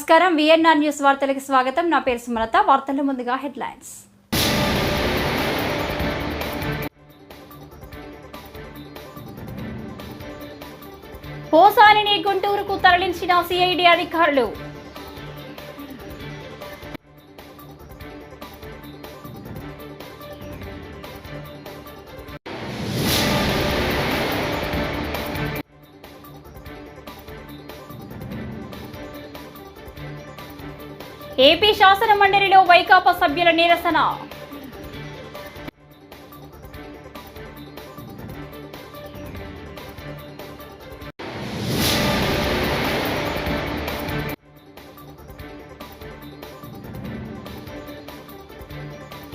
నమస్కారం. VNR news వార్తలకు స్వాగతం. నా పేరు సుమలత. వార్తల ముందుగా హెడ్లైన్స్. పోసానిని గుంటూరుకు తరలించిన సిఐడి అధికారులు ఏపీ శాసన మండలిలో వైకాపా సభ్యుల నిరసన.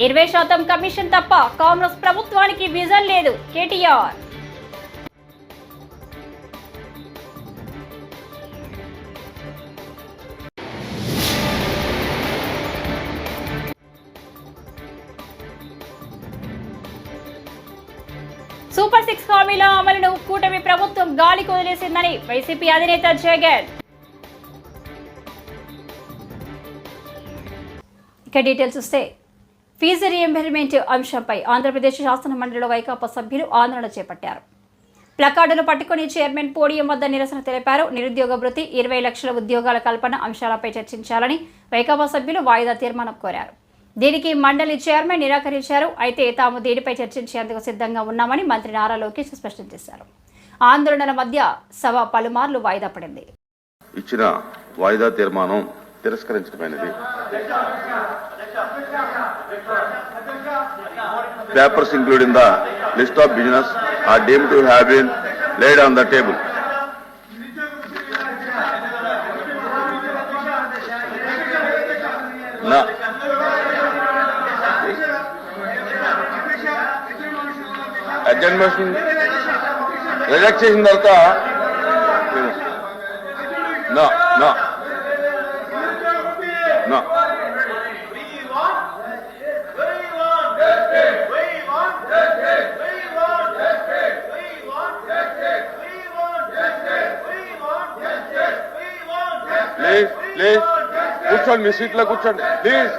ఇరవై శాతం కమిషన్ తప్ప కాంగ్రెస్ ప్రభుత్వానికి విజన్ లేదు కేటీఆర్. అమలును కూటమి ప్రభుత్వం గాలికి వదిలేసిందని వైసీపీ అధినేత జగన్. ఇక డీటెయిల్స్ వస్తే ఫీజు రీఎంబర్మెంట్ అంశంపై ఆంధ్రప్రదేశ్ శాసనమండలిలో వైకాపా సభ్యులు ఆందోళన చేపట్టారు. ప్లకార్డులు పట్టుకుని చైర్మన్ పోడియం వద్ద నిరసన తెలిపారు. నిరుద్యోగ వృత్తి ఇరవై లక్షల ఉద్యోగాల కల్పన అంశాలపై చర్చించాలని వైకాపా సభ్యులు వాయిదా తీర్మానం కోరారు. దీనికి మండలి చైర్మన్ నిరాకరించారు. అయితే తాము దీనిపై చర్చించేందుకు సిద్ధంగా ఉన్నామని మంత్రి నారా లోకేష్ స్పష్టం చేశారు. ఆందోళనల మధ్య సభ పలుమార్లు వాయిదా పడింది. ఇచ్చిన వాయిదా తీర్మానం తిరస్కరించడమైనది. Papers including the list of business are deem to have been laid on the table నా అడ్జన్మేషన్ రిజెక్ట్ చేసిన తర్వాత No, no. No. Please please కూర్చోండి మీ సీట్లో కూర్చోండి ప్లీజ్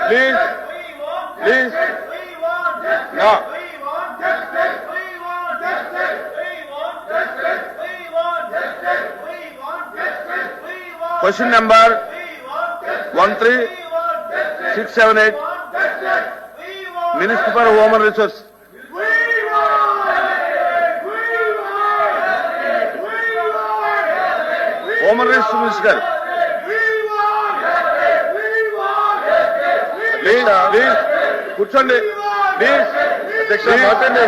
ప్లీజ్ ప్లీజ్ నా question number one three six seven eight. Minister for human resource. Human resource minister please please కూర్చోండి. ప్లీజ్ అధ్యక్ష మాట్లాడండి.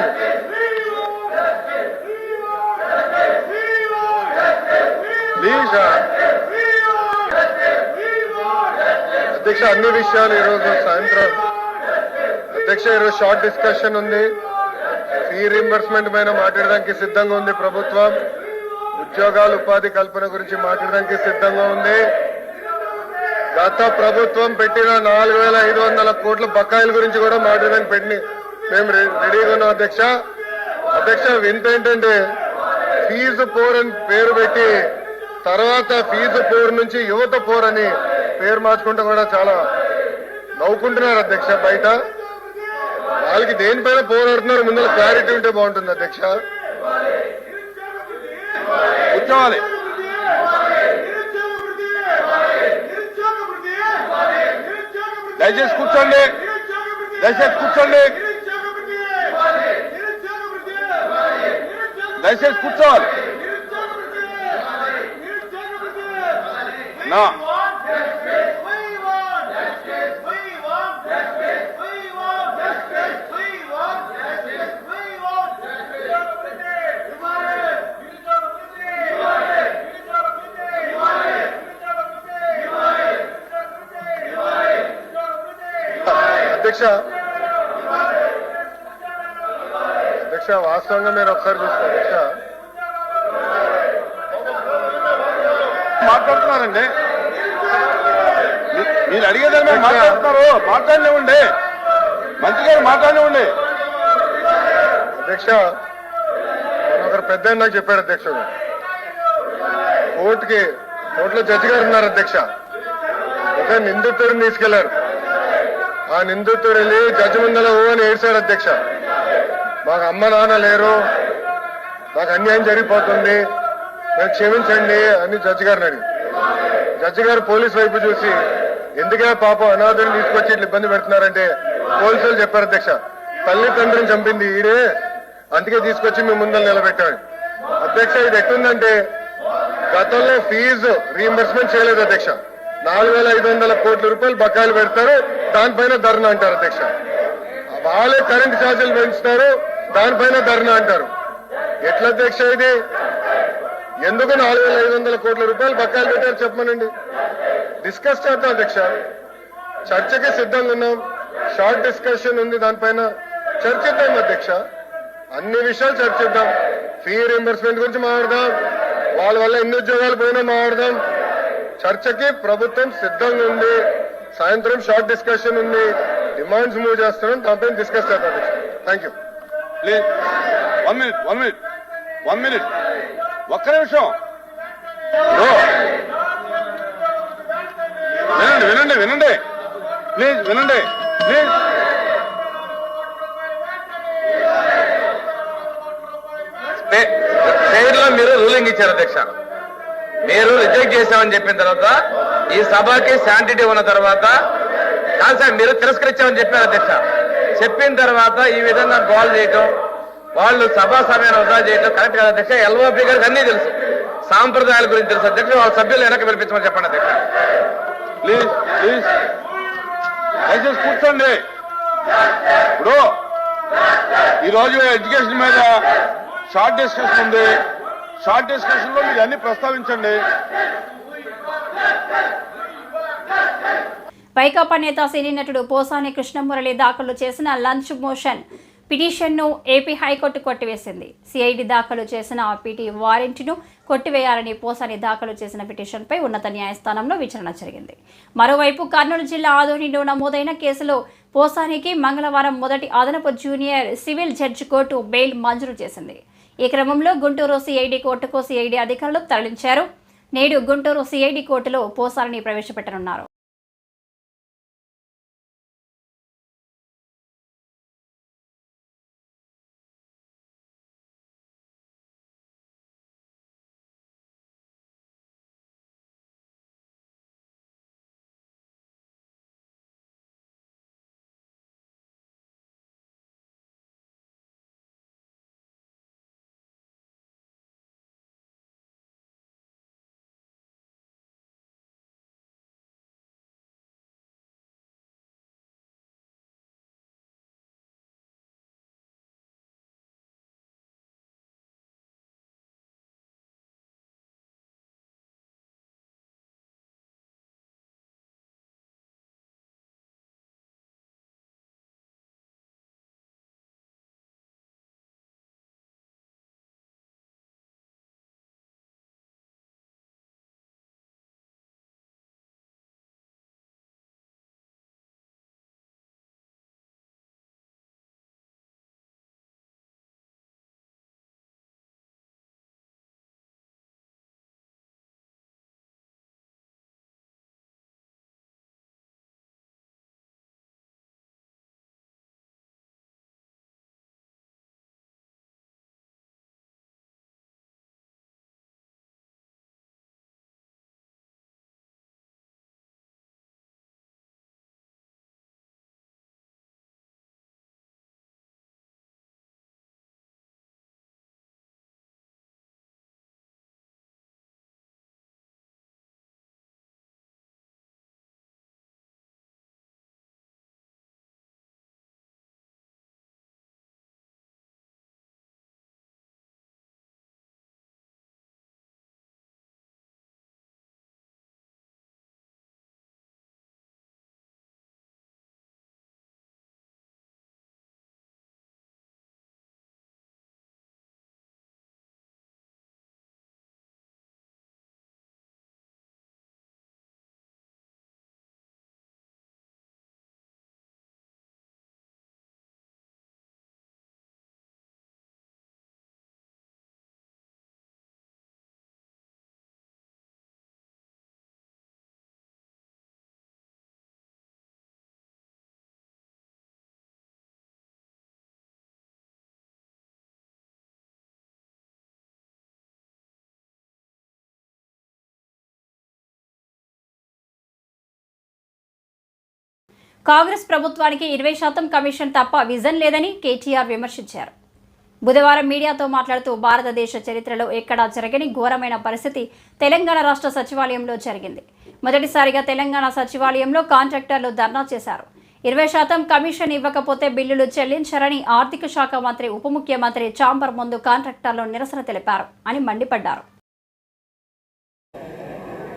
ప్లీజ్ అధ్యక్ష అన్ని విషయాలు ఈరోజు సాయంత్రం అధ్యక్ష ఈరోజు షార్ట్ డిస్కషన్ ఉంది. ఫీ రీంబర్స్మెంట్ పైన మాట్లాడడానికి సిద్ధంగా ఉంది ప్రభుత్వం. ఉద్యోగాలు ఉపాధి కల్పన గురించి మాట్లాడడానికి సిద్ధంగా ఉంది. గత ప్రభుత్వం పెట్టిన నాలుగు వేల ఐదు వందల కోట్ల బకాయిల గురించి కూడా మాట్లాడడానికి పెట్టి మేము రెడీగా ఉన్నాం అధ్యక్ష. అధ్యక్ష వింత ఏంటంటే ఫీజు పోర్ అని పేరు పెట్టి తర్వాత ఫీజు పోర్ నుంచి యువత పోర్ అని పేరు మార్చుకుంటూ కూడా చాలా నవ్వుకుంటున్నారు అధ్యక్ష. బయట వాళ్ళకి దేనిపైన పోరాడుతున్నారు ముందర క్లారిటీ ఉంటే బాగుంటుంది అధ్యక్ష. కూర్చోవాలి. దయచేసి కూర్చోండి. దయచేసి కూర్చోండి. దయచేసి కూర్చోవాలి. నా అధ్యక్ష అధ్యక్ష వాస్తవంగా మీరు ఒకసారి చూస్తే అధ్యక్ష మాట్లాడుతున్నారండి. మీరు అడిగేదాని మీద మాట్లాడుతున్నారు మాట్లాడలేవండి మంత్రి గారు మాట్లాడలేవండి అధ్యక్ష ఒకరు పెద్ద నాకు చెప్పాడు అధ్యక్షుడు కోర్టుకి కోర్టులో జడ్జి గారు ఉన్నారు అధ్యక్ష ఒక నిందితుడిని తీసుకెళ్ళారు. ఆ నిందితుడు వెళ్ళి జడ్జి ముందల ఓ అని ఏడ్చాడు అధ్యక్ష. మాకు అమ్మ నాన్న లేరు. మాకు అన్యాయం జరిగిపోతుంది. నాకు క్షమించండి అని జడ్జి గారిని అడిగి. జడ్జి గారు పోలీస్ వైపు చూసి ఎందుకే పాపం అనాథుని తీసుకొచ్చి ఇట్లా ఇబ్బంది పెడుతున్నారంటే? పోలీసులు చెప్పారు అధ్యక్ష. తల్లి తండ్రిని చంపింది ఈడే. అందుకే తీసుకొచ్చి మీ ముందర నిలబెట్టాడు. అధ్యక్ష ఇది ఎట్టుందంటే గతంలో ఫీజు రీఎంబర్స్మెంట్ చేయలేదు అధ్యక్ష. నాలుగు వేల ఐదు వందల కోట్ల రూపాయలు బకాయిలు పెడతారు. దానిపైన ధర్నా అంటారు అధ్యక్ష. వాళ్ళే కరెంట్ ఛార్జీలు పెంచుతారు. దానిపైన ధర్నా అంటారు. ఎట్లా అధ్యక్ష ఇది? ఎందుకు నాలుగు వేల ఐదు వందల కోట్ల రూపాయలు బకాయిలు పెట్టారు చెప్పమనండి. డిస్కస్ చేద్దాం అధ్యక్ష. చర్చకి సిద్ధంగా ఉన్నాం. షార్ట్ డిస్కషన్ ఉంది దానిపైన. చర్చిద్దాం అధ్యక్ష. అన్ని విషయాలు చర్చిద్దాం. ఫీ రీంబర్స్మెంట్ గురించి మాట్లాడదాం. వాళ్ళ వల్ల ఎన్ని ఉద్యోగాలు పోయినా మాట్లాడదాం. చర్చకి ప్రభుత్వం సిద్ధంగా ఉంది. సాయంత్రం షార్ట్ డిస్కషన్ ఉంది. డిమాండ్స్ మూవ్ చేస్తున్నాం. దానిపైన డిస్కస్ చేద్దాం thank you please one minute one minute one minute ఒక్క నిమిషం. వినండి వినండి వినండి. ప్లీజ్ వినండి. ప్లీజ్ స్టేట్లో మీరు రూలింగ్ ఇచ్చారు అధ్యక్ష. మీరు రిజెక్ట్ చేశామని చెప్పిన తర్వాత ఈ సభకి శాంటిటీ ఉన్న తర్వాత కాదు సార్ మీరు తిరస్కరించామని చెప్పారు అధ్యక్ష. చెప్పిన తర్వాత ఈ విధంగా గోల్ చేయటం వాళ్ళు సభా సమయాన్ని వృధా చేయటం కరెక్ట్ కాదు అధ్యక్ష. ఎల్ఓపి గారికి అన్ని తెలుసు. సాంప్రదాయాల గురించి తెలుసు. అధ్యక్ష వాళ్ళ సభ్యులు వెనక పిలిపించమని చెప్పండి అధ్యక్ష. ప్లీజ్ ప్లీజ్ దయచేసి కూర్చోండి. ఇప్పుడు ఈరోజు ఎడ్యుకేషన్ మీద షార్ట్ డిస్కషన్ ఉంది. షార్ట్ డిస్కషన్లో మీరు అన్ని ప్రస్తావించండి. వైకాపా నేత సినీ నటుడు పోసాని కృష్ణమురళి దాఖలు చేసిన లంచ్ మోషన్ పిటిషన్ను ఏపీ హైకోర్టు కొట్టివేసింది. సిఐడి దాఖలు చేసిన ఆ పిటి వారెంట్ను కొట్టివేయాలని పోసాని దాఖలు చేసిన పిటిషన్పై ఉన్నత న్యాయస్థానంలో విచారణ జరిగింది. మరోవైపు కర్నూలు జిల్లా ఆదోనిలో నమోదైన కేసులో పోసానికి మంగళవారం మొదటి అదనపు junior civil judge court bail మంజూరు చేసింది. ఈ క్రమంలో గుంటూరు సిఐడి కోర్టుకు సిఐడి అధికారులు తరలించారు. నేడు గుంటూరు సిఐడి కోర్టులో పోసాలని ప్రవేశపెట్టనున్నారు. కాంగ్రెస్ ప్రభుత్వానికి ఇరవై శాతం కమిషన్ తప్ప విజన్ లేదని కేటీఆర్ విమర్శించారు. బుధవారం మీడియాతో మాట్లాడుతూ భారతదేశ చరిత్రలో ఎక్కడా జరగని ఘోరమైన పరిస్థితి తెలంగాణ రాష్ట్ర సచివాలయంలో జరిగింది. మొదటిసారిగా తెలంగాణ సచివాలయంలో కాంట్రాక్టర్లు ధర్నా చేశారు. ఇరవై శాతం కమిషన్ ఇవ్వకపోతే బిల్లులు చెల్లించరని ఆర్థిక శాఖ మంత్రి ఉప ముఖ్యమంత్రి చాంబర్ ముందు కాంట్రాక్టర్లు నిరసన తెలిపారు అని మండిపడ్డారు.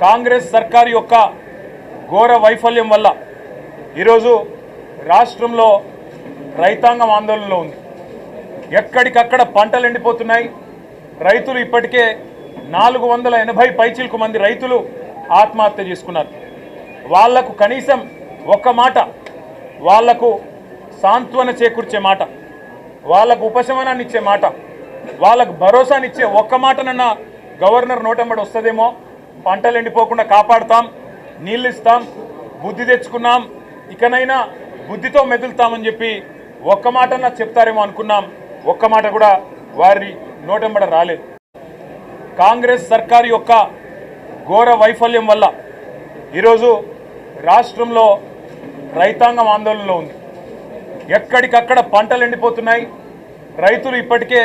కాంగ్రెస్ సర్కార్ యొక్క ఘోర వైఫల్యం వల్ల ఈరోజు రాష్ట్రంలో రైతాంగం ఆందోళనలో ఉంది. ఎక్కడికక్కడ పంటలు ఎండిపోతున్నాయి. రైతులు ఇప్పటికే నాలుగు వందల ఎనభై పైచిలకు మంది రైతులు ఆత్మహత్య చేసుకున్నారు. వాళ్ళకు కనీసం ఒక్క మాట వాళ్ళకు సాంత్వన చేకూర్చే మాట వాళ్ళకు ఉపశమనాన్ని ఇచ్చే మాట వాళ్ళకు భరోసానిచ్చే ఒక్క మాటనన్నా గవర్నర్ నోటంబడి వస్తుందేమో. పంటలు ఎండిపోకుండా కాపాడుతాం నీళ్ళు ఇస్తాం బుద్ధి తెచ్చుకున్నాం ఇకనైనా బుద్ధితో మెదులుతామని చెప్పి ఒక్క మాటన్నా చెప్తారేమో అనుకున్నాం. ఒక్క మాట కూడా వారి నోటెంబడ రాలేదు. కాంగ్రెస్ సర్కారు యొక్క ఘోర వైఫల్యం వల్ల ఈరోజు రాష్ట్రంలో రైతాంగం ఆందోళనలో ఉంది. ఎక్కడికక్కడ పంటలు ఎండిపోతున్నాయి. రైతులు ఇప్పటికే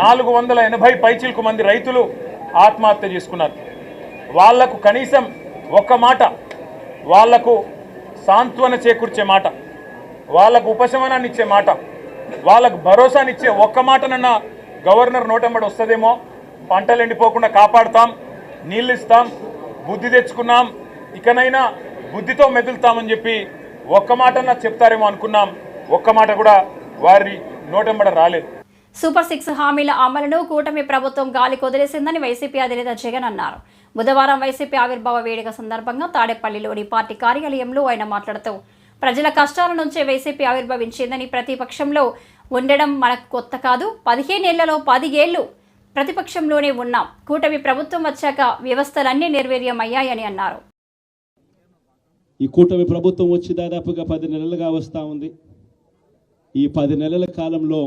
నాలుగు వందల ఎనభై పైచిలకు మంది రైతులు ఆత్మహత్య చేసుకున్నారు. వాళ్ళకు కనీసం ఒక్క మాట వాళ్ళకు సాంత్వన చేకూర్చే మాట వాళ్ళకు ఉపశమనాన్ని ఇచ్చే మాట వాళ్ళకు భరోసానిచ్చే ఒక్క మాటనన్నా గవర్నర్ నోటంబడి వస్తుందేమో? పంటలు ఎండిపోకుండా కాపాడుతాం నీళ్ళు ఇస్తాం బుద్ధి తెచ్చుకున్నాం ఇకనైనా బుద్ధితో మెదులుతామని చెప్పి ఒక్క మాటన్నా చెప్తారేమో అనుకున్నాం. ఒక్క మాట కూడా వారి నోటంబడ రాలేదు. సూపర్ సిక్స్ హామీల అమలును కూటమి ప్రభుత్వం గాలి కొదిలేసిందని వైసీపీ అధినేత జగన్ అన్నారు. బుధవారం వైసీపీ ఆవిర్భావ వేడుక సందర్భంగా తాడేపల్లిలోని పార్టీ కార్యాలయంలో ఆయన మాట్లాడుతూ ప్రజల కష్టాల నుంచే వైసీపీ ఆవిర్భవించిందని ప్రతిపక్షంలో ఉండడం మనకు కొత్త కాదు. పదిహేనేళ్ళలో పదిగేళ్ళు ప్రతిపక్షంలోనే ఉన్నాం. కూటమి ప్రభుత్వం వచ్చాక వ్యవస్థలన్నీ నిర్వీర్యమయ్యాయని అన్నారు. ఈ కూటమి ప్రభుత్వం వచ్చి దాదాపుగా పది నెలలుగా వస్తూ ఉంది. ఈ పది నెలల కాలంలో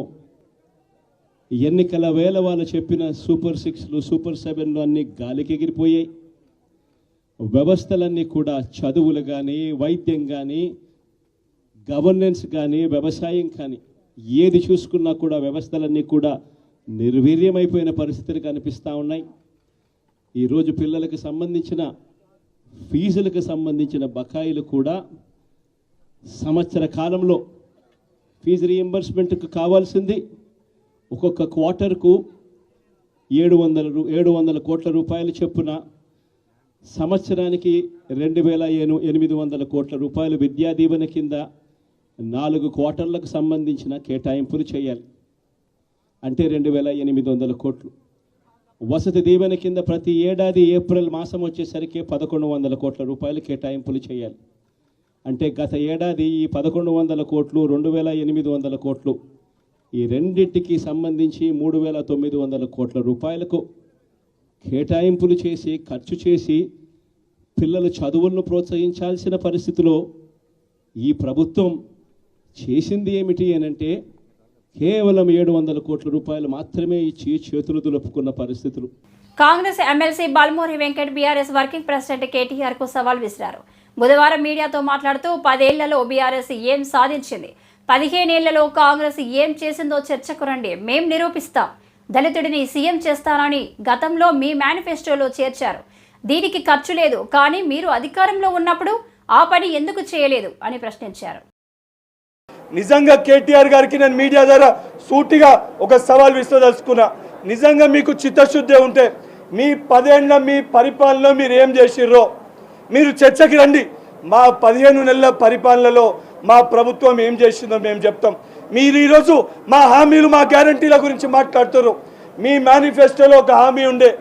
ఎన్నికల వేళ వాళ్ళు చెప్పిన సూపర్ సిక్స్లు సూపర్ సెవెన్లు అన్నీ గాలికి ఎగిరిపోయాయి. వ్యవస్థలన్నీ కూడా చదువులు కానీ వైద్యం కానీ గవర్నెన్స్ కానీ వ్యవసాయం కానీ ఏది చూసుకున్నా కూడా వ్యవస్థలన్నీ కూడా నిర్వీర్యమైపోయిన పరిస్థితులు కనిపిస్తూ ఉన్నాయి. ఈరోజు పిల్లలకు సంబంధించిన ఫీజులకు సంబంధించిన బకాయిలు కూడా సంవత్సర కాలంలో ఫీజు రీఎంబర్స్మెంట్కు కావాల్సింది. ఒక్కొక్క క్వార్టర్కు ఏడు వందల రూ ఏడు వందల కోట్ల రూపాయలు చొప్పున సంవత్సరానికి రెండు వేల ఏను ఎనిమిది వందల కోట్ల రూపాయలు విద్యా దీవెన కింద నాలుగు క్వార్టర్లకు సంబంధించిన కేటాయింపులు చేయాలి. అంటే రెండు వేల ఎనిమిది వందల కోట్లు. వసతి దీవెన కింద ప్రతి ఏడాది ఏప్రిల్ మాసం వచ్చేసరికి పదకొండు వందల కోట్ల రూపాయలు కేటాయింపులు చేయాలి. అంటే గత ఏడాది ఈ పదకొండు వందల కోట్లు రెండు వేల ఎనిమిది వందల కోట్లు ఈ రెండింటికి సంబంధించి మూడు వేల తొమ్మిది వందల కోట్ల రూపాయలకు కేటాయింపులు చేసి ఖర్చు చేసి పిల్లల చదువులను ప్రోత్సహించాల్సిన పరిస్థితిలో ఈ ప్రభుత్వం చేసింది ఏమిటి అనంటే కేవలం ఏడు వందల కోట్ల రూపాయలు మాత్రమే ఇచ్చి చేతులు దులుపుకున్న పరిస్థితులు. Congress MLC Balmuri Venkat BRS working president కేటీఆర్కు సవాల్ విసిరారు. బుధవారం మీడియాతో మాట్లాడుతూ పదేళ్ళలో బీఆర్ఎస్ ఏం సాధించింది? పదిహేనేళ్ళలో కాంగ్రెస్ ఏం చేసిందో చర్చకు రండి. మేం నిరూపిస్తాం. దళితుడిని సీఎం చేస్తానని గతంలో మీ మేనిఫెస్టోలో చేర్చారు. దీనికి ఖర్చు లేదు. కానీ మీరు అధికారంలో ఉన్నప్పుడు ఆ పని ఎందుకు చేయలేదు? అని ప్రశ్నించారు. నిజంగా కేటీఆర్ గారికి నేను మీడియా ద్వారా సూటిగా ఒక సవాల్ విశ్వదలుచుకున్నా నిజంగా మీకు చిత్తశుద్ధి ఉంటే మీ పదేళ్ళ మీ పరిపాలనలో మీరు ఏం చేసిర్రో మీరు చర్చకి రండి. మా పదిహేను నెలల పరిపాలనలో మా ప్రభుత్వం ఏం చేసిందో మేము చెప్తాం. మీరు ఈరోజు మా హామీలు మా గ్యారంటీల గురించి మాట్లాడుతారు మీ మేనిఫెస్టోలో ఒక హామీ ఉండే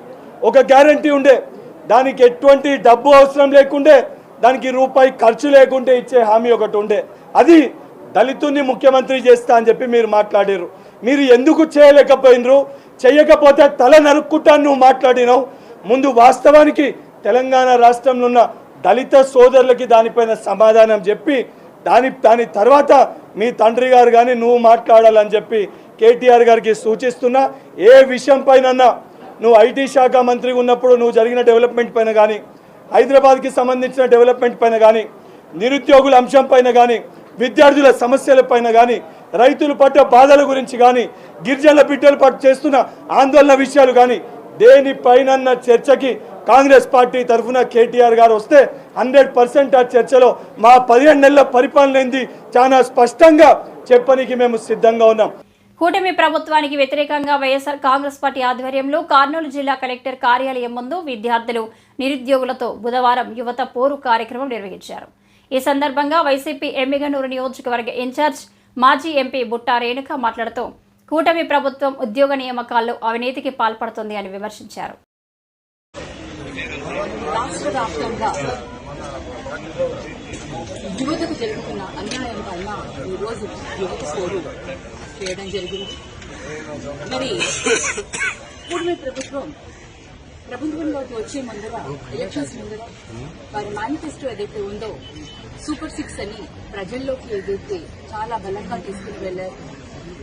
ఒక గ్యారంటీ ఉండే. దానికి ఎటువంటి డబ్బు అవసరం లేకుండే దానికి రూపాయి ఖర్చు లేకుంటే ఇచ్చే హామీ ఒకటి ఉండే. అది దళితుని ముఖ్యమంత్రి చేస్తా అని చెప్పి మీరు మాట్లాడారు మీరు ఎందుకు చేయలేకపోయినరు? చేయకపోతే తల నరుక్కుంటాను నువ్వు మాట్లాడినావు. ముందు వాస్తవానికి తెలంగాణ రాష్ట్రంలో ఉన్న దళిత సోదరులకి దానిపైన సమాధానం చెప్పి దాని దాని తర్వాత మీ తండ్రి గారు కానీ నువ్వు మాట్లాడాలని చెప్పి కేటీఆర్ గారికి సూచిస్తున్నా ఏ విషయం పైన నువ్వు ఐటీ శాఖ మంత్రి ఉన్నప్పుడు నువ్వు జరిగిన డెవలప్మెంట్ పైన కానీ హైదరాబాద్కి సంబంధించిన డెవలప్మెంట్ పైన కానీ నిరుద్యోగుల అంశం పైన కానీ విద్యార్థుల సమస్యల పైన కానీ రైతులు పట్ల బాధల గురించి కానీ గిరిజనుల బిడ్డలు పట్టు చేస్తున్న ఆందోళన విషయాలు కానీ దేనిపైన చర్చకి కాంగ్రెస్ పార్టీ తరఫున కేటీఆర్ గారు వస్తే హండ్రెడ్ పర్సెంట్ ఆ చర్చలో మా పదిహేను నెలల పరిపాలన ఏంది? చాలా స్పష్టంగా చెప్పనికి మేము సిద్ధంగా ఉన్నాం. కూటమి ప్రభుత్వానికి వ్యతిరేకంగా వైఎస్ఆర్ కాంగ్రెస్ పార్టీ ఆధ్వర్యంలో కర్నూలు జిల్లా కలెక్టర్ కార్యాలయం ముందు విద్యార్థులు నిరుద్యోగులతో బుధవారం యువత పోరు కార్యక్రమం నిర్వహించారు. ఈ సందర్భంగా వైసీపీ ఎమ్మిగనూరు నియోజకవర్గ ఇన్ఛార్జ్ మాజీ ఎంపీ బుట్టా రేణుక మాట్లాడుతూ కూటమి ప్రభుత్వం ఉద్యోగ నియామకాల్లో అవినీతికి పాల్పడుతుంది అని విమర్శించారు. రాష్ట్ర వ్యాప్తంగా యువతకు జరుగుతున్న అన్యాయం పైన ఈరోజు యువత సోరు చేయడం జరిగింది. మరి కూటమి ప్రభుత్వం ప్రభుత్వంలోకి వచ్చే ముందర ఎలక్షన్స్ ముందర వారి మేనిఫెస్టో ఏదైతే ఉందో సూపర్ సిక్స్ అని ప్రజల్లోకి ఏదైతే చాలా బలంగా తీసుకుని వెళ్ళారు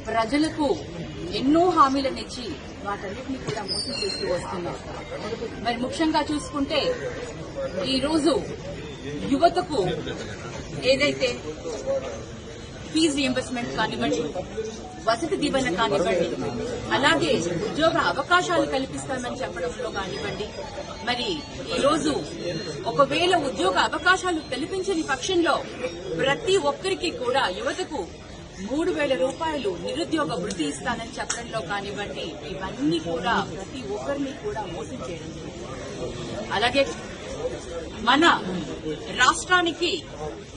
ప్రజలకు ఎన్నో హామీలను ఇచ్చి వాటన్నిటిని కూడా మోసం చేస్తూ వస్తున్నారు. మరి ముఖ్యంగా చూసుకుంటే ఈ రోజు యువతకు ఏదైతే ఫీజు రియంబర్స్మెంట్ కానివ్వండి వసతి దీవెన కానివ్వండి అలాగే ఉద్యోగ అవకాశాలు కల్పిస్తామని చెప్పడంలో కానివ్వండి మరి ఈ రోజు ఒకవేళ ఉద్యోగ అవకాశాలు కల్పించని పక్షంలో ప్రతి ఒక్కరికి కూడా యువతకు మూడు వేల రూపాయలు నిరుద్యోగ వృత్తి ఇస్తానని చెప్పడంలో కానివ్వండి ఇవన్నీ కూడా ప్రతి ఒక్కరిని కూడా మోసం చేయడం అలాగే మన రాష్ట్రానికి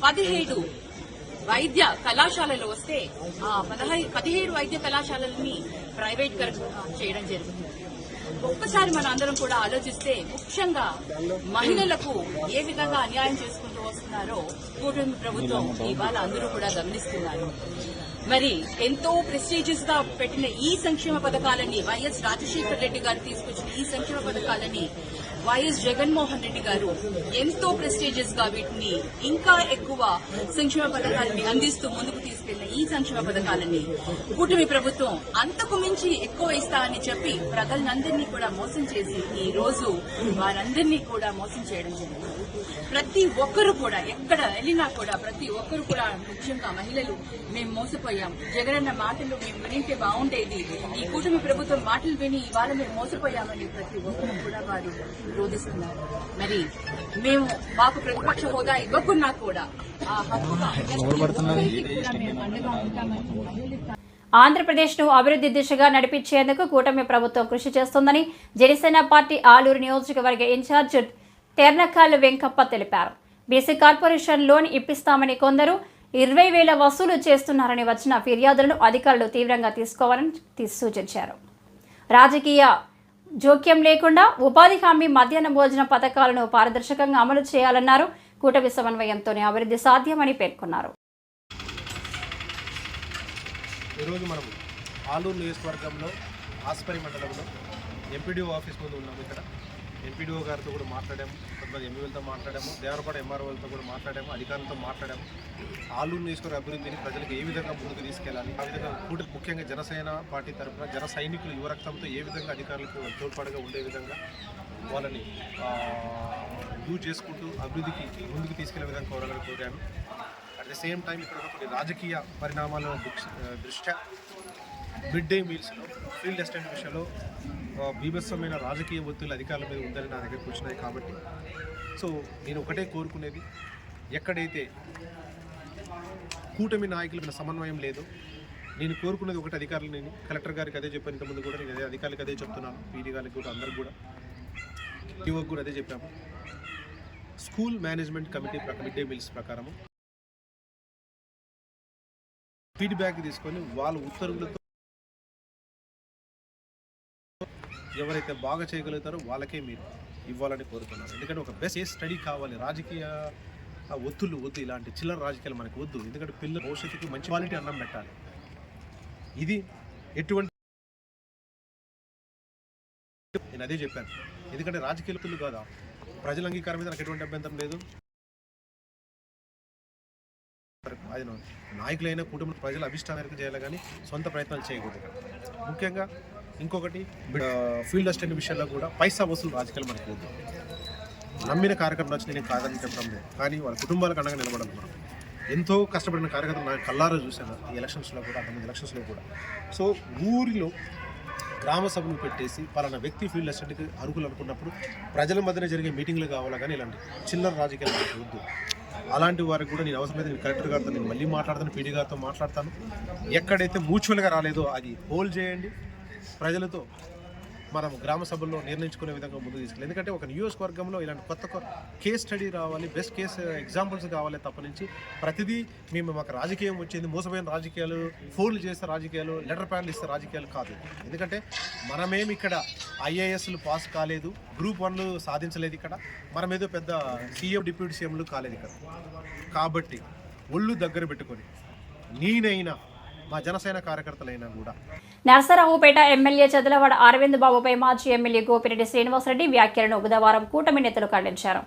పదిహేడు వైద్య కళాశాలలు వస్తే ఆ పదహై- పదిహేడు వైద్య కళాశాలలని ప్రైవేట్ చేయడం జరిగింది. ఒక్కసారి మన అందరం కూడా ఆలోచిస్తే ముఖ్యంగా మహిళలకు ఏ విధంగా అన్యాయం చేసుకుంటూ వస్తున్నారో కూటమి ప్రభుత్వం ఇవాళ అందరూ కూడా గమనిస్తున్నారు. మరి ఎంతో ప్రెస్టీజియస్గా పెట్టిన ఈ సంక్షేమ పథకాలని వైఎస్ రాజశేఖర్ రెడ్డి గారు తీసుకొచ్చిన ఈ సంక్షేమ పథకాలని వైఎస్ జగన్మోహన్ రెడ్డి గారు ఎంతో ప్రెస్టీజియస్గా వీటిని ఇంకా ఎక్కువ సంక్షేమ పథకాలని అందిస్తూ ముందుకు తీసుకెళ్ళిన ఈ సంక్షేమ పథకాలని కూటమి ప్రభుత్వం అంతకు మించి ఎక్కువ ఇస్తా అని చెప్పి ప్రజలందరినీ కూడా మోసం చేసి ఈ రోజు వారందరినీ కూడా మోసం చేయడం జరిగింది. ప్రతి ఒక్కరు కూడా ఎక్కడ వెళ్ళినా కూడా ప్రతి ఒక్కరు కూడా ముఖ్యంగా మహిళలు మేము మోసపోయాం. జగనన్న మాటలు మేము వినింటే బాగుండేది. ఈ కూటమి ప్రభుత్వం మాటలు విని ఇవాళ మేము మోసపోయామని ప్రతి ఒక్కరు కూడా వారు రోధిస్తున్నారు మరి మేము మాకు ప్రతిపక్ష హోదా ఇవ్వకున్నా కూడా ఆ మహిళలు ఆంధ్రప్రదేశ్ను అభివృద్ధి దిశగా నడిపించేందుకు కూటమి ప్రభుత్వం కృషి చేస్తోందని జనసేన పార్టీ ఆలూరు నియోజకవర్గ ఇన్ఛార్జ్ తెర్నకాలు వెంకప్ప తెలిపారు. బీసీ కార్పొరేషన్ లోన్ ఇప్పిస్తామని కొందరు ఇరవై వేల వసూలు చేస్తున్నారని వచ్చిన ఫిర్యాదులను అధికారులు తీవ్రంగా తీసుకోవాలని తీ- సూచించారు. రాజకీయ జోక్యం లేకుండా ఉపాధి హామీ మధ్యాహ్న భోజన పథకాలను పారదర్శకంగా అమలు చేయాలన్నారు. కూటమి సమన్వయంతోనే అభివృద్ధి సాధ్యమని పేర్కొన్నారు. ఈరోజు మనం ఆలూరు నియోజకవర్గంలో ఆస్పరి మండలంలో ఎంపీడీఓ ఆఫీస్ ముందు ఉన్నాము ఇక్కడ. ఎంపీడీఓ గారితో కూడా మాట్లాడాము కొంతమంది ఎంఈలతో మాట్లాడాము దేవరపాడ ఎంఆర్ఓలతో కూడా మాట్లాడాము అధికారులతో మాట్లాడాము. ఆలూరు నియోజకవర్గ అభివృద్ధిని ప్రజలకు ఏ విధంగా ముందుకు తీసుకెళ్ళాలి ఆ విధంగా కూటమి ముఖ్యంగా జనసేన పార్టీ తరఫున జన సైనికులు యువరక్తంతో ఏ విధంగా అధికారులకు తోడ్పాటుగా ఉండే విధంగా వాళ్ళని యూజ్ చేసుకుంటూ అభివృద్ధికి ముందుకు తీసుకెళ్ళే విధంగా కోరాలని కోరాను. అట్ ద సేమ్ టైం ఇక్కడ కొన్ని రాజకీయ పరిణామాల దృష్ట్యా మిడ్ డే మీల్స్లో ఫీల్డ్ అసిస్టెంట్ విషయంలో బీభత్సమైన రాజకీయ ఒత్తిళ్ళు అధికారుల మీద ఉందని నా దగ్గరకు వచ్చినాయి కాబట్టి. సో నేను ఒకటే కోరుకునేది ఎక్కడైతే కూటమి నాయకుల మీద సమన్వయం లేదు నేను కోరుకునేది ఒకటి అధికారులు నేను కలెక్టర్ గారికి అదే చెప్పాను ఇంతకుముందు కూడా నేను అదే అధికారులకు అదే చెప్తున్నాను పీడీ గారికి కూడా అందరికి కూడా యువకు కూడా అదే చెప్పాము. School management committee mid day meals ప్రకారము ఫీడ్బ్యాక్ తీసుకొని వాళ్ళ ఉత్తర్వులతో ఎవరైతే బాగా చేయగలుగుతారో వాళ్ళకే మీరు ఇవ్వాలని కోరుతున్నారు ఎందుకంటే ఒక బెస్ట్ స్టడీ కావాలి. రాజకీయ ఒత్తులు వద్దు. ఇలాంటి చిల్లర రాజకీయాలు మనకు వద్దు. ఎందుకంటే పిల్లల భవిష్యత్తుకి మంచి క్వాలిటీ అన్నం పెట్టాలి. ఇది ఎటువంటి నేను అదే చెప్పాను. ఎందుకంటే రాజకీయ ఒత్తులు కాదా? ప్రజల అంగీకారం మీద నాకు ఎటువంటి అభ్యంతరం లేదు. అది నాయకులైన కుటుంబ ప్రజల అభిష్టాల మేరకు చేయాలి కానీ సొంత ప్రయత్నాలు చేయకూడదు. ముఖ్యంగా ఇంకొకటి ఫీల్డ్ అసిస్టెంట్ విషయంలో కూడా పైసా వసూలు రాజకీయాలు మనకు వద్దు నమ్మిన కార్యక్రమం వచ్చి నేను కాదని చెప్పడం లేదు. కానీ వాళ్ళ కుటుంబాలకు అండగా నిలబడదు మనం. ఎంతో కష్టపడిన కార్యకర్తలు నాకు కల్లారో చూశాను. ఈ ఎలక్షన్స్లో కూడా అంతమంది ఎలక్షన్స్లో కూడా. సో ఊరిలో గ్రామ సభను పెట్టేసి పలానా వ్యక్తి ఫీల్డ్ అసిస్టెంట్కి అర్హులు అనుకున్నప్పుడు ప్రజల మధ్యన జరిగే మీటింగ్లు కావాలా కానీ ఇలాంటి చిల్లర రాజకీయాలు నాకు వద్దు. అలాంటి వారికి కూడా నేను అవసరమైతే నేను కలెక్టర్ గారితో నేను మళ్ళీ మాట్లాడతాను పీడీ గారితో మాట్లాడతాను. ఎక్కడైతే మ్యూచువల్గా రాలేదో అది హోల్డ్ చేయండి. ప్రజలతో మనం గ్రామ సభల్లో నిర్ణయించుకునే విధంగా ముందుకు తీసుకెళ్ళి ఎందుకంటే ఒక నియోజకవర్గంలో ఇలాంటి కొత్త కొత్త కేస్ స్టడీ రావాలి బెస్ట్ కేస్ ఎగ్జాంపుల్స్ కావాలి తప్ప నుంచి ప్రతిదీ మేము మాకు రాజకీయం వచ్చింది మోసపోయిన రాజకీయాలు ఫోన్లు చేస్తే రాజకీయాలు లెటర్ ప్యాన్లు ఇస్తే రాజకీయాలు కాదు. ఎందుకంటే మనమేమి ఇక్కడ ఐఏఎస్లు పాస్ కాలేదు గ్రూప్ వన్లు సాధించలేదు ఇక్కడ మనం ఏదో పెద్ద సీఎం డిప్యూటీ సీఎంలు కాలేదు ఇక్కడ. కాబట్టి ఒళ్ళు దగ్గర పెట్టుకొని నేనైనా మా జనసేన కార్యకర్తలైనా కూడా. నరసరావుపేట ఎమ్మెల్యే చదలవాడ అరవింద్ బాబుపై మాజీ ఎమ్మెల్యే గోపిరెడ్డి శ్రీనివాసరెడ్డి వ్యాఖ్యలను బుధవారం కూటమి నేతలు ఖండించారు.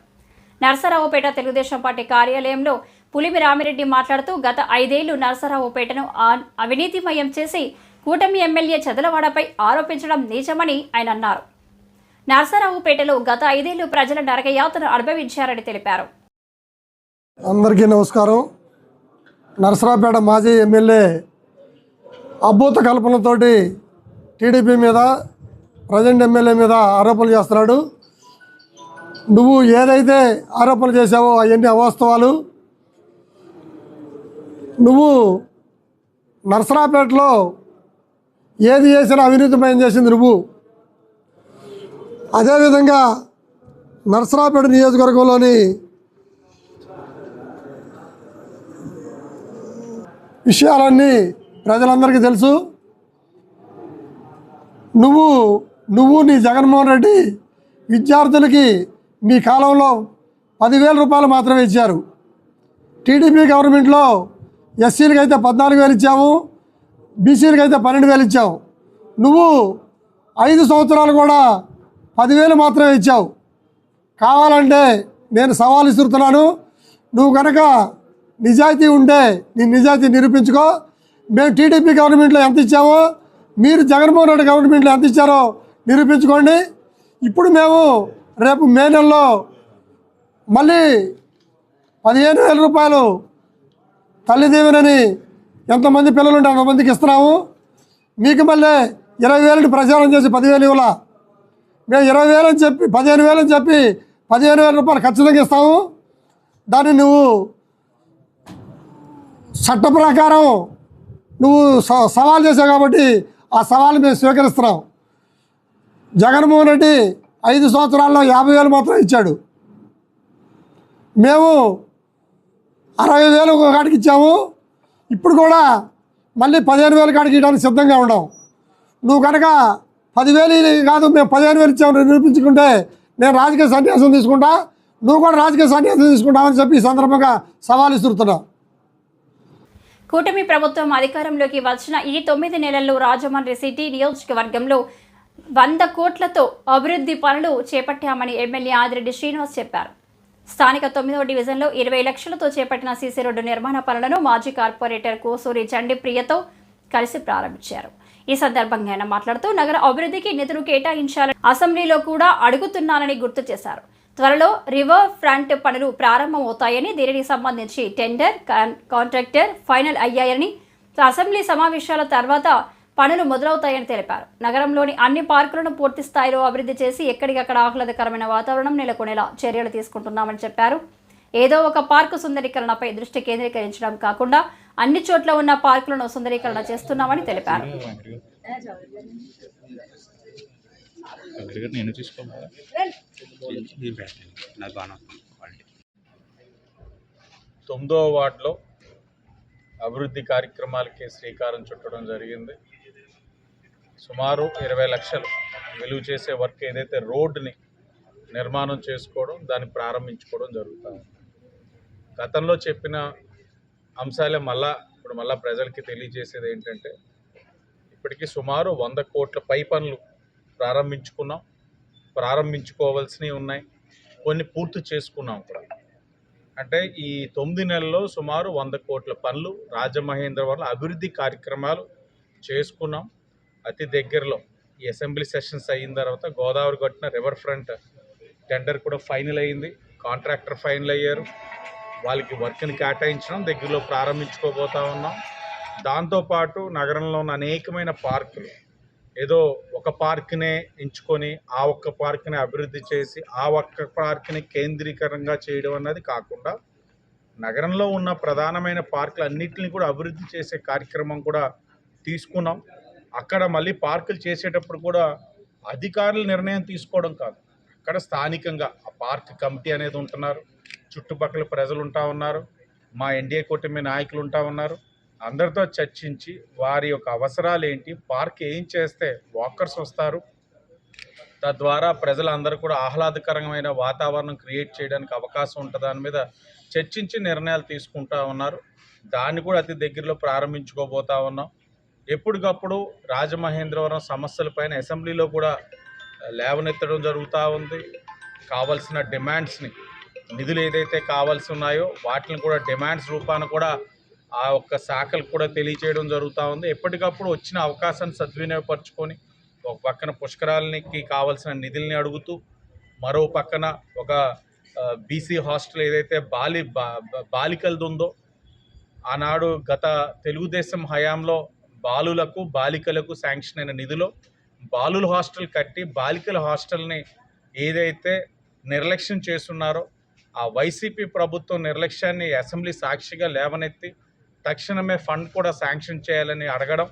నరసరావుపేట తెలుగుదేశం పార్టీ కార్యాలయంలో పులిమి రామిరెడ్డి మాట్లాడుతూ గత ఐదేళ్ళు నరసరావుపేటను అవినీతిమయం చేసి కూటమి ఎమ్మెల్యే చదలవాడపై ఆరోపించడం నిజమని ఆయన అన్నారు. నరసరావుపేటలో గత ఐదేళ్ళు ప్రజల నరకయాతన అనుభవించారని తెలిపారు. అందరికీ నమస్కారం. నరసరావుపేట మాజీ ఎమ్మెల్యే అభూత కల్పనతోటి టీడీపీ మీద ప్రజెంట్ ఎమ్మెల్యే మీద ఆరోపణలు చేస్తున్నాడు. నువ్వు ఏదైతే ఆరోపణలు చేశావో అవన్నీ అవాస్తవాలు. నువ్వు నర్సరాపేటలో ఏది చేసినా అవినీతిమయం చేసింది నువ్వు. అదేవిధంగా నర్సరాపేట నియోజకవర్గంలోని విషయాలన్నీ ప్రజలందరికీ తెలుసు నువ్వు నువ్వు నీ జగన్మోహన్ రెడ్డి విద్యార్థులకి మీ కాలంలో పదివేల రూపాయలు మాత్రమే ఇచ్చారు. టీడీపీ గవర్నమెంట్లో ఎస్సీలకి అయితే పద్నాలుగు వేలు ఇచ్చాము బీసీలకి అయితే పన్నెండు వేలు ఇచ్చావు నువ్వు ఐదు సంవత్సరాలు కూడా పదివేలు మాత్రమే ఇచ్చావు. కావాలంటే నేను సవాల్ ఇస్తున్నాను నువ్వు కనుక నిజాయితీ ఉంటే నీ నిజాయితీ నిరూపించుకో. మేము టీడీపీ గవర్నమెంట్లో ఎంత ఇచ్చామో మీరు జగన్మోహన్ రెడ్డి గవర్నమెంట్లో ఎంత ఇచ్చారో నిరూపించుకోండి. ఇప్పుడు మేము రేపు మే నెలలో మళ్ళీ పదిహేను వేల రూపాయలు తల్లిదేవినని ఎంతమంది పిల్లలు ఉంటే అంతమందికి ఇస్తున్నాము. మీకు మళ్ళీ ఇరవై వేలని ప్రచారం చేసి పదివేలు ఇవ్వాల? మేము ఇరవై వేలని చెప్పి పదిహేను వేలని చెప్పి పదిహేను వేల రూపాయలు ఖచ్చితంగా ఇస్తాము. దాన్ని నువ్వు చట్ట ప్రకారం నువ్వు స- సవాల్ చేసావు కాబట్టి ఆ సవాల్ మేము స్వీకరిస్తున్నాం. జగన్మోహన్ రెడ్డి ఐదు సంవత్సరాల్లో యాభై వేలు మాత్రం ఇచ్చాడు. మేము అరవై వేలు ఒక కాడికి ఇచ్చాము. ఇప్పుడు కూడా మళ్ళీ పదిహేను వేల కాడికి ఇవ్వడానికి సిద్ధంగా ఉన్నాం. నువ్వు కనుక పదివేలు కాదు మేము పదిహేను వేలు ఇచ్చామని నిరూపించుకుంటే నేను రాజకీయ సన్యాసం తీసుకుంటా. నువ్వు కూడా రాజకీయ సన్యాసం తీసుకుంటావని చెప్పి ఈ సందర్భంగా సవాల్ ఇస్తున్నావు కూటమి ప్రభుత్వం అధికారంలోకి వచ్చిన ఈ తొమ్మిది నెలల్లో రాజమండ్రి సిటీ నియోజకవర్గంలో వంద కోట్లతో అభివృద్ధి పనులు చేపట్టామని ఎమ్మెల్యే ఆదిరెడ్డి శ్రీనివాస్ చెప్పారు. స్థానిక తొమ్మిదవ డివిజన్లో ఇరవై లక్షలతో చేపట్టిన సీసీ రోడ్డు నిర్మాణ పనులను మాజీ కార్పొరేటర్ కోసూరి చండి ప్రియతో కలిసి ప్రారంభించారు. ఈ సందర్భంగా ఆయన మాట్లాడుతూ నగర అభివృద్ధికి నిధులు కేటాయించాలని అసెంబ్లీలో కూడా అడుగుతున్నానని గుర్తు చేశారు. త్వరలో రివర్ ఫ్రంట్ పనులు ప్రారంభమవుతాయని దీనికి సంబంధించి టెండర్ కాన్- కాంట్రాక్టర్ ఫైనల్ అయ్యాయని అసెంబ్లీ సమావేశాల తర్వాత పనులు మొదలవుతాయని తెలిపారు. నగరంలోని అన్ని పార్కులను పూర్తి స్థాయిలో అభివృద్ధి చేసి ఎక్కడికక్కడ ఆహ్లాదకరమైన వాతావరణం నెలకొనేలా చర్యలు తీసుకుంటున్నామని చెప్పారు. ఏదో ఒక పార్కు సుందరీకరణపై దృష్టి కేంద్రీకరించడం కాకుండా అన్ని చోట్ల ఉన్న పార్కులను సుందరీకరణ చేస్తున్నామని తెలిపారు. నేను తీసుకోవాలా నాకు బాగా క్వాలిటీ. తొమ్మిదో వార్డులో అభివృద్ధి కార్యక్రమాలకి శ్రీకారం చుట్టడం జరిగింది. సుమారు ఇరవై లక్షలు విలువ చేసే వర్క్ ఏదైతే రోడ్డుని నిర్మాణం చేసుకోవడం దాన్ని ప్రారంభించుకోవడం జరుగుతుంది గతంలో చెప్పిన అంశాలే మళ్ళా ఇప్పుడు మళ్ళా ప్రజలకి తెలియజేసేది ఏంటంటే ఇప్పటికీ సుమారు వంద కోట్ల పై పనులు ప్రారంభించుకున్నాం ప్రారంభించుకోవాల్సినవి ఉన్నాయి. కొన్ని పూర్తి చేసుకున్నాం కూడా. అంటే ఈ తొమ్మిది నెలల్లో సుమారు వంద కోట్ల పనులు రాజమహేంద్రవరం అభివృద్ధి కార్యక్రమాలు చేసుకున్నాం. అతి దగ్గరలో ఈ అసెంబ్లీ సెషన్స్ అయిన తర్వాత గోదావరి కట్టిన రివర్ ఫ్రంట్ టెండర్ కూడా ఫైనల్ అయింది. కాంట్రాక్టర్ ఫైనల్ అయ్యారు. వాళ్ళకి వర్క్ని కేటాయించడం దగ్గరలో ప్రారంభించుకోబోతా ఉన్నాం. దాంతోపాటు నగరంలో ఉన్న అనేకమైన పార్కులు ఏదో ఒక పార్క్నే ఎంచుకొని ఆ ఒక్క పార్క్ని అభివృద్ధి చేసి ఆ ఒక్క పార్క్ని కేంద్రీకరంగా చేయడం అన్నది కాకుండా నగరంలో ఉన్న ప్రధానమైన పార్కులు అన్నింటిని కూడా అభివృద్ధి చేసే కార్యక్రమం కూడా తీసుకున్నాం. అక్కడ మళ్ళీ పార్కులు చేసేటప్పుడు కూడా అధికారులు నిర్ణయం తీసుకోవడం కాదు. అక్కడ స్థానికంగా ఆ పార్క్ కమిటీ అనేది ఉంటున్నారు. చుట్టుపక్కల ప్రజలు ఉంటా ఉన్నారు. మా ఎన్డీఏ కూటమి నాయకులు ఉంటా ఉన్నారు. అందరితో చర్చించి వారి యొక్క అవసరాలు ఏంటి పార్క్ ఏం చేస్తే వాకర్స్ వస్తారు. తద్వారా ప్రజలందరూ కూడా ఆహ్లాదకరమైన వాతావరణం క్రియేట్ చేయడానికి అవకాశం ఉంటుంది. దాని మీద చర్చించి నిర్ణయాలు తీసుకుంటా ఉన్నారు. దాన్ని కూడా అతి దగ్గరలో ప్రారంభించుకోబోతా ఉన్నాం. ఎప్పటికప్పుడు రాజమహేంద్రవరం సమస్యలపైన అసెంబ్లీలో కూడా లేవనెత్తడం జరుగుతూ ఉంది. కావాల్సిన డిమాండ్స్ని నిధులు ఏదైతే కావాల్సి ఉన్నాయో వాటిని కూడా డిమాండ్స్ రూపాన కూడా ఆ ఒక్క శాఖలు కూడా తెలియచేయడం జరుగుతూ ఉంది. ఎప్పటికప్పుడు వచ్చిన అవకాశాన్ని సద్వినియోగపరచుకొని ఒక పక్కన పుష్కరాలకి కావాల్సిన నిధుల్ని అడుగుతూ మరో పక్కన ఒక బీసీ హాస్టల్ ఏదైతే బాలి బాలికలది ఉందో ఆనాడు గత తెలుగుదేశం హయాంలో బాలులకు బాలికలకు శాంక్షన్ అయిన నిధిలో బాలుల హాస్టల్ కట్టి బాలికల హాస్టల్ని ఏదైతే నిర్లక్ష్యం చేస్తున్నారో ఆ వైసీపీ ప్రభుత్వం నిర్లక్ష్యాన్ని అసెంబ్లీ సాక్షిగా లేవనెత్తి తక్షణమే ఫండ్ కూడా శాంక్షన్ చేయాలని అడగడం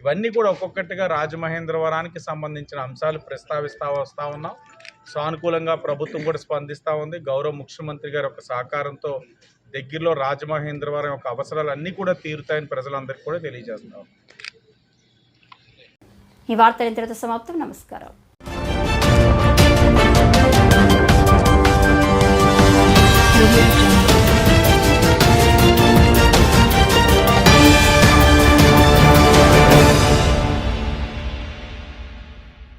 ఇవన్నీ కూడా ఒక్కొక్కటిగా రాజమహేంద్రవరానికి సంబంధించిన అంశాలు ప్రస్తావిస్తూ వస్తూ ఉన్నాం. సానుకూలంగా ప్రభుత్వం కూడా స్పందిస్తూ ఉంది. గౌరవ ముఖ్యమంత్రి గారి యొక్క సహకారంతో దగ్గరలో రాజమహేంద్రవరం యొక్క అవసరాలు అన్నీ కూడా తీరుతాయని ప్రజలందరికీ కూడా తెలియజేస్తాం ఈ వార్తలు ఇంతటితో సమాప్తం. నమస్కారం.